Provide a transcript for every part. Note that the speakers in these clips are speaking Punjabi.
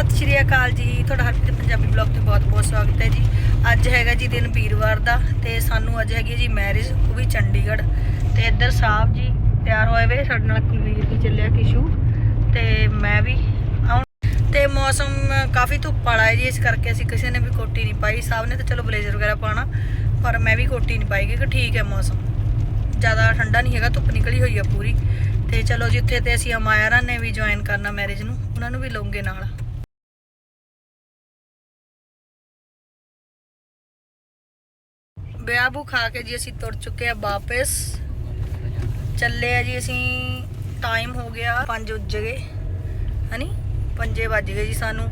ਸਤਿ ਸ਼੍ਰੀ ਅਕਾਲ ਜੀ। ਤੁਹਾਡਾ ਹਰਪ੍ਰੀਤ ਪੰਜਾਬੀ ਬਲੌਗ ਤੇ ਬਹੁਤ-ਬਹੁਤ ਸਵਾਗਤ ਹੈ ਜੀ। ਅੱਜ ਹੈਗਾ ਜੀ ਦਿਨ ਵੀਰਵਾਰ ਦਾ ਤੇ ਸਾਨੂੰ ਅੱਜ ਹੈਗੀ ਹੈ ਜੀ ਮੈਰਿਜ, ਉਹ ਵੀ ਚੰਡੀਗੜ੍ਹ। ਤੇ ਇੱਧਰ ਸਾਹਿਬ ਜੀ ਤਿਆਰ ਹੋਏ ਵੇ, ਸਾਡੇ ਨਾਲ ਕੁਲਵੀਰ ਵੀ ਚੱਲਿਆ ਕਿਸ਼ੂ। ਤੇ ਮੈਂ ਵੀ ਆਉਣ ਤੇ ਮੌਸਮ ਕਾਫੀ ਧੁੱਪ ਵਾਲਾ ਹੈ ਜੀ, ਇਸ ਕਰਕੇ ਅਸੀਂ ਕਿਸੇ ਨੇ ਵੀ ਕੋਟੀ ਨਹੀਂ ਪਾਈ। ਸਾਹਿਬ ਨੇ ਤਾਂ ਚਲੋ ਬਲੇਜ਼ਰ ਵਗੈਰਾ ਪਾਣਾ ਪਰ ਮੈਂ ਵੀ ਕੋਟੀ ਨਹੀਂ ਪਾਈ ਕਿਉਂਕਿ ਠੀਕ ਹੈ ਮੌਸਮ। ਜ਼ਿਆਦਾ ਠੰਡਾ ਨਹੀਂ ਹੈਗਾ, ਧੁੱਪ ਨਿਕਲੀ ਹੋਈ ਆ ਪੂਰੀ। ਤੇ ਚਲੋ ਜਿੱਥੇ ਤੇ ਅਸੀਂ ਅਮਾਇਰਾ ਨੇ ਵੀ ਜੁਆਇਨ ਕਰਨਾ ਮੈਰਿਜ ਨੂੰ, ਉਹਨਾਂ ਨੂੰ ਵੀ ਲਵਾਂਗੇ ਨਾਲ। ਵਿਆਹ ਬੂ ਖਾ ਕੇ ਜੀ ਅਸੀਂ ਤੁਰ ਚੁੱਕੇ ਆ ਵਾਪਸ। ਚੱਲੇ ਆ ਜੀ ਅਸੀਂ ਟਾਈਮ ਹੋ ਗਿਆ 5 ਉੱਜ ਗਏ। ਹਨੀ? 5 ਵੱਜ ਗਏ ਜੀ ਸਾਨੂੰ।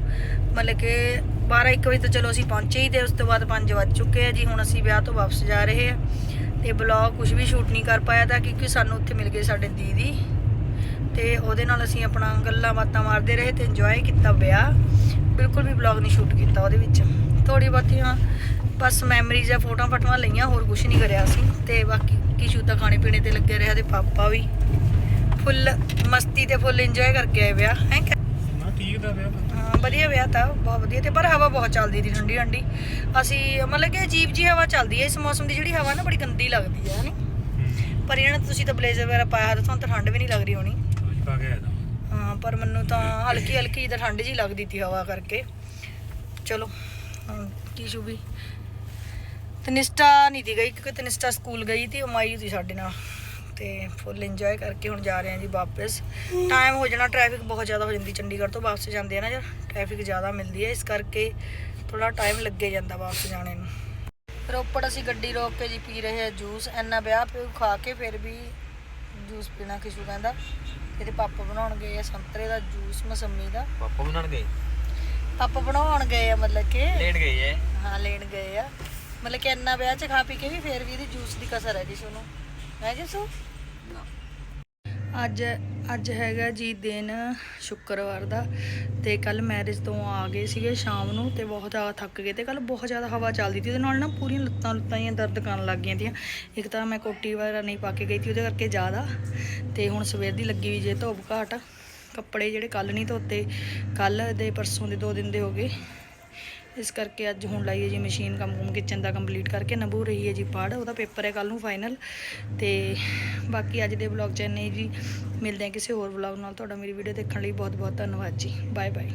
ਮਤਲਬ ਕਿ 12 1 ਵਜੇ ਤੋਂ ਚਲੋ ਅਸੀਂ ਪਹੁੰਚੇ ਹੀ ਤੇ ਉਸ ਤੋਂ ਬਾਅਦ 5 ਵੱਜ ਚੁੱਕੇ ਆ ਜੀ। ਹੁਣ ਅਸੀਂ ਵਿਆਹ ਤੋਂ ਵਾਪਸ ਜਾ ਰਹੇ ਆ। ਤੇ ਬਲੌਗ ਕੁਝ ਵੀ ਸ਼ੂਟ ਨਹੀਂ ਕਰ ਪਾਇਆ ਤਾਂ ਕਿਉਂਕਿ ਸਾਨੂੰ ਉੱਥੇ ਮਿਲ ਗਏ ਸਾਡੇ ਦੀਦੀ। ਤੇ ਉਹਦੇ ਨਾਲ ਅਸੀਂ ਆਪਣਾ ਗੱਲਾਂ ਬਾਤਾਂ ਮਾਰਦੇ ਰਹੇ ਤੇ ਇੰਜੋਏ ਕੀਤਾ ਵਿਆਹ। ਬਿਲਕੁਲ ਵੀ ਬਲੌਗ ਨਹੀਂ ਸ਼ੂਟ ਕੀਤਾ ਉਹਦੇ ਵਿੱਚ। ਥੋੜੀ ਬਹੁਤੀਆਂ ਬਸ ਮੈਮਰੀਜ਼ ਆ ਫੋਟੋਆਂ ਫਟਵਾ ਲਈਆਂ ਹੋਰ ਕੁਝ ਨਹੀਂ ਕਰਿਆ ਸੀ ਤੇ ਬਾਕੀ ਕਿਸ਼ੂ ਤਾਂ ਖਾਣੇ ਪੀਣੇ ਤੇ ਲੱਗੇ ਰਿਹਾ ਤੇ ਪਾਪਾ ਵੀ। ਫੁੱਲ ਮਸਤੀ ਤੇ ਫੁੱਲ ਇੰਜੋਏ ਕਰਕੇ ਆਏ ਵਿਆਹ ਹੈ? ਨਾ ਠੀਕ ਦਾ ਵਿਆਹ। ਹਾਂ ਵਧੀਆ ਵਿਆਹ ਤਾਂ ਬਹੁਤ ਵਧੀਆ ਤੇ ਪਰ ਹਵਾ ਬਹੁਤ ਚੱਲਦੀ ਸੀ ਠੰਡੀ ਠੰਡੀ। ਅਸੀਂ ਮਤਲਬ ਕਿ ਅਜੀਬ ਜੀ ਹਵਾ ਚੱਲਦੀ ਹੈ ਇਸ ਮੌਸਮ ਦੀ ਜਿਹੜੀ ਹਵਾ ਨਾ ਬੜੀ ਗੰਦੀ ਲੱਗਦੀ ਹੈ ਨਹੀਂ ਪਰ ਇਹਨਾਂ ਨੇ ਤੁਸੀਂ ਤਾਂ ਬਲੇਜ਼ਰ ਵਗੈਰਾ ਪਾਇਆ ਤਾਂ ਤੁਹਾਨੂੰ ਤਾਂ ਠੰਡ ਵੀ ਨਹੀਂ ਲੱਗ ਰਹੀ ਹੋਣੀ। ਕੁਝ ਪਾ ਕੇ ਆਇਆ ਹਾਂ, ਪਰ ਮੈਨੂੰ ਤਾਂ ਹਲਕੀ ਹਲਕੀ ਜਿਹਾ ਠੰਡ ਜੀ ਲੱਗਦੀ ਤੀ ਹਵਾ ਕਰਕੇ। ਚਲੋ, ਹੁਣ ਟੀਸ਼ੂ ਤਨਿਸ਼ਟਾ ਨਹੀਂ ਦੀ ਗਈ, ਕਿਉਂਕਿ ਤਨਿਸ਼ਟਾ ਸਕੂਲ ਗਈ ਤੀ, ਉਹ ਮਾਈ ਸੀ ਸਾਡੇ ਨਾਲ। ਤੇ ਫੁੱਲ ਇੰਜੋਏ ਕਰਕੇ ਹੁਣ ਜਾ ਰਹੇ ਹਾਂ ਜੀ ਵਾਪਸ। ਟਾਈਮ ਹੋ ਜਾਣਾ ਟ੍ਰੈਫਿਕ ਬਹੁਤ ਜ਼ਿਆਦਾ ਹੋ ਜਾਂਦੀ, ਚੰਡੀਗੜ੍ਹ ਤੋਂ ਵਾਪਸ ਜਾਂਦੇ ਆ ਨਾ ਯਾਰ। ਟ੍ਰੈਫਿਕ ਜ਼ਿਆਦਾ ਮਿਲਦੀ ਹੈ ਇਸ ਕਰਕੇ ਥੋੜਾ ਟਾਈਮ ਲੱਗੇ ਜਾਂਦਾ ਵਾਪਸ ਜਾਣੇ ਨੂੰ। ਰੋਪੜ ਅਸੀਂ ਗੱਡੀ ਰੋਕ ਕੇ ਜੀ ਪੀ ਰਹੇ ਆ ਜੂਸ ਐਨਾ ਵਿਆਹ ਪਿਓ ਖਾ ਕੇ ਫਿਰ ਵੀ ਜੂਸ ਪੀਣਾ ਕਿਸ਼ੂ ਕਹਿੰਦਾ। ਇਹਦੇ ਪਾਪਾ ਬਣਾਉਣ ਗਏ ਆ ਸੰਤਰੇ ਦਾ ਜੂਸ ਮਸੰਮੀ ਦਾ। ਪਾਪਾ ਬਣਾਉਣ ਗਏ? ਪਾਪਾ ਬਣਾਉਣ ਗਏ ਆ ਮਤਲਬ ਕਿ ਲੈਣ ਗਏ ਐ? ਹਾਂ ਲੈਣ ਗਏ ਆ। ਮਤਲਬ ਕਿ ਇੰਨਾ ਵਿਆਹ ਚ ਖਾ ਪੀ ਕੇ ਵੀ ਫਿਰ ਵੀ ਇਹਦੀ ਜੂਸ ਦੀ ਕਸਰ ਹੈ ਜੀ ਨੂੰ ਹੈ ਜਸੂ ਅੱਜ ਅੱਜ ਹੈਗਾ ਜੀ ਦਿਨ ਸ਼ੁੱਕਰਵਾਰ ਦਾ ਤੇ ਕੱਲ ਮੈਰਿਜ ਤੋਂ ਆ ਗਏ ਸੀਗੇ ਸ਼ਾਮ ਨੂੰ ਤੇ ਬਹੁਤ ਜ਼ਿਆਦਾ ਥੱਕ ਗਏ ਤੇ ਕੱਲ ਬਹੁਤ ਜ਼ਿਆਦਾ ਹਵਾ ਚੱਲਦੀ ਸੀ ਉਹਦੇ ਨਾਲ ਨਾ ਪੂਰੀਆਂ ਲੱਤਾਂ ਲੁੱਤਾਂ ਹੀ ਦਰਦ ਕਰਨ ਲੱਗ ਗਈਆਂ ਤੀਆਂ ਇੱਕ ਤਾਂ ਮੈਂ ਕੋਟੀ ਵਗੈਰਾ ਨਹੀਂ ਪਾ ਕੇ ਗਈ ਸੀ ਉਹਦੇ ਕਰਕੇ ਜ਼ਿਆਦਾ ਤੇ ਹੁਣ ਸਵੇਰ ਦੀ ਲੱਗੀ ਵੀ ਜੇ ਧੁੱਪ ਘਾਟ। ਕੱਪੜੇ ਜਿਹੜੇ ਕੱਲ ਨਹੀਂ ਧੋਤੇ ਕੱਲ ਦੇ ਪਰਸੋਂ ਦੇ ਦੋ ਦਿਨ ਦੇ ਹੋ ਗਏ। ਇਸ ਕਰਕੇ ਅੱਜ ਹੁਣ ਲਾਈਏ ਜੀ ਮਸ਼ੀਨ ਕੰਮ ਕੁਮ ਕਿਚਨ ਦਾ ਕੰਪਲੀਟ ਕਰਕੇ ਨਬੂ ਰਹੀ ਹੈ ਜੀ ਪੜ, ਉਹਦਾ ਪੇਪਰ ਹੈ ਕੱਲ ਨੂੰ ਫਾਈਨਲ ਤੇ ਬਾਕੀ ਅੱਜ ਦੇ ਵਲੌਗ ਚ ਇੰਨੇ ਜੀ, ਮਿਲਦੇ ਹਾਂ ਕਿਸੇ ਹੋਰ ਵਲੌਗ ਨਾਲ, ਤੁਹਾਡਾ ਮੇਰੀ ਵੀਡੀਓ ਦੇਖਣ ਲਈ ਬਹੁਤ ਬਹੁਤ ਧੰਨਵਾਦ ਜੀ ਬਾਏ ਬਾਏ